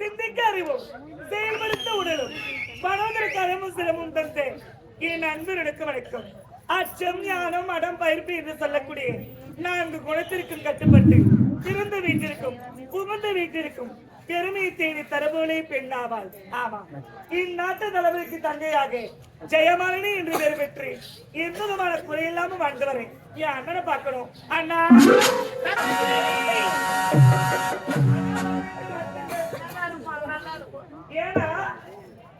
சிந்திக்க அறிவும் செயல்படுத்த உடலும் மனோதற்கு அறமும் சிரமும் தந்து. என் அன்பர்களுக்கு வணக்கம். அச்சம் ஞானம் அடம் பயிர்ப்பு என்று சொல்லக்கூடிய நான்கு குணத்திற்கும் கட்டுப்பட்டு சிறந்த வீட்டிற்கும் புகுந்த வீட்டிற்கும் பெருமையை தேடி தரபோலே பெண்ணாவாள். ஆமா இந்நாட்டு தலைவருக்கு தங்கையாக ஜெயமாலினி என்று பேர் பெற்று எந்த விதமான குறையில்லாம வாழ்ந்து வரேன். என் அண்ணனை பார்க்கணும். அண்ணா! ஏன்னா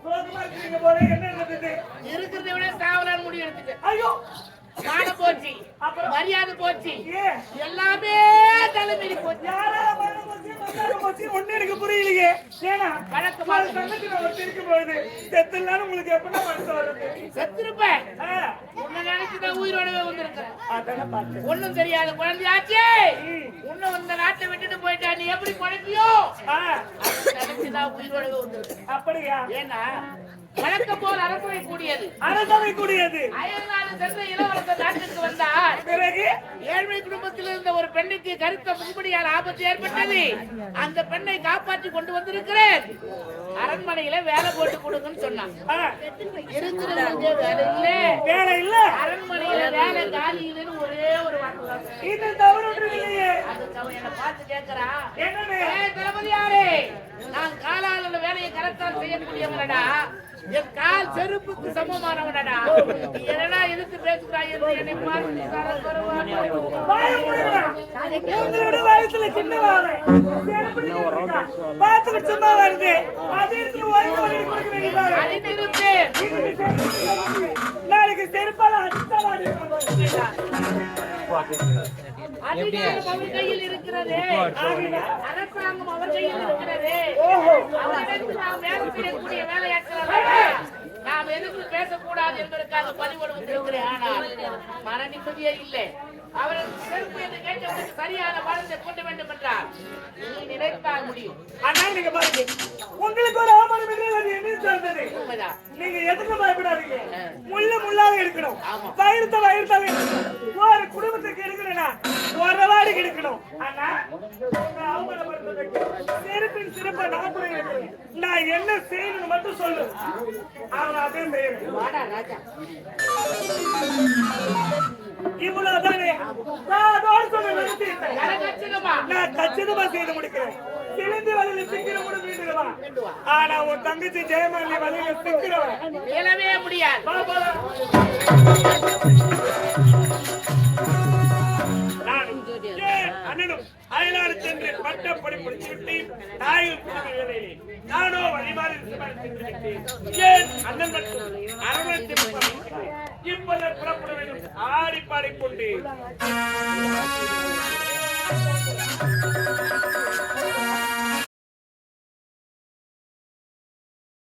சோகமா இருக்கீங்க போல என்ன இருந்தது இருக்கிறத விட சாவலான்னு முடிவு எடுத்துட்டு ஐயோ! மானம் போச்சு. அப்புறம்? மரியாதை போச்சு. எல்லாமே போச்சு. மரணம் போச்சு, எனக்கு புரியலையே. ஏன்னா, தங்கச்சி நான் உங்களுக்கு எப்படிடா மனசு வருது? செத்துருப்பேன் ஆ, உன்னை நினைச்சுதான் உயிரோடவே வந்திருக்கிறேன் அதானே பார்த்தேன். ஒண்ணும் தெரியாத குழந்தையாச்சே. உன்னை இந்த நாட்டை விட்டுட்டு போயிட்டா நீ எப்படி குழந்தையோ ஆ, நினைச்சுதான் உயிரோடவே வந்திருக்கிறேன் அப்படியா? ஏன்னா வழக்கம் போல் அரசவை கூடியது அரசவை கூடியது. அயல்நாடு சென்ற இளவரசர் பிறகு, ஏழ்மை குடும்பத்தில் இருந்த ஒரு பெண்ணுக்கு கருத்த முன்படியால் ஆபத்து ஏற்பட்டது அந்த பெண்ணை காப்பாற்றி கொண்டு வந்திருக்கிறேன் அரண்மனையில வேலை போட்டு கொடுங்கன்னு அங்கே வேலை இல்ல வேலை இல்ல. அரண்மனையில வேலை காலி இல்லைன்னு ஒரே ஒரு வார்த்தை. இது தவறு இல்லையே. என்னை பார்த்து கேட்கிறான் என்னன்னு? "ஏய், தளபதியாரே நான் காலால வேலையை கரெக்டா செய்யக்கூடியவனடா என் கால் செருப்புக்கு சமமானவனடா. நீ என்னடா எதிர்த்து பேசுகிறாய் என்று என்னை பார்த்து வயசுல? பார்த்துக்கிட்டு சும்மா வருது. நாளைக்கு செருப்பால அடிச்சா அதிகாரம் அவர் கையில் இருக்கிறது. அரசாங்கம் அவர் கையில் இருக்கிறது. ஓஹோ. அவரிடத்தில் நாம் வேலை செய்யக்கூடிய வேலையாட்கள் நாம் எதுக்கு பேசக்கூடாது என்பதற்காக பதிவோடு வந்திருக்கிறேன் ஆனால் மன நிம்மதியே இல்லை. அவரது செருப்பு என்று கேட்டவருக்கு சரியான பலத்தை கொண்டு வேண்டும் என்றால் நீ நினைத்தால் முடியும். அண்ணா நீங்க பாருங்க. உங்களுக்கு ஒரு அது என்ன சொல்றது நீங்க எதுக்கு பயப்படாதீங்க. முள்ள முள்ளாக இருக்கணும். வயிறுத்த வயிறுத்தாவே ஒரு குடும்பத்துக்கு இருக்கணும்னா ஒரு வாடிக்கு இருக்கணும். அண்ணா உங்க செருப்பின் சிறப்பை நான் என்ன செய்யணும்னு மட்டும் சொல்லு. அவன் அதே செய்யணும் இவ்வளவுதானே? நான் கச்சிதமா? செய்து முடிக்கிறேன். சிலந்தி வலையில சிக்கிற கூட வீட்டுவா ஆனா உன் தங்கச்சி ஜெயமாலி வலையில சிக்கிறவன். முடியாது. முடிச்சுவிட்டு தாயில் புகுந்த நானோ வழிமாறி ஏன் அண்ணன் மட்டும் அரவணைத்து இப்போது புறப்பட வேண்டும் ஆடி பாடிக்கொண்டு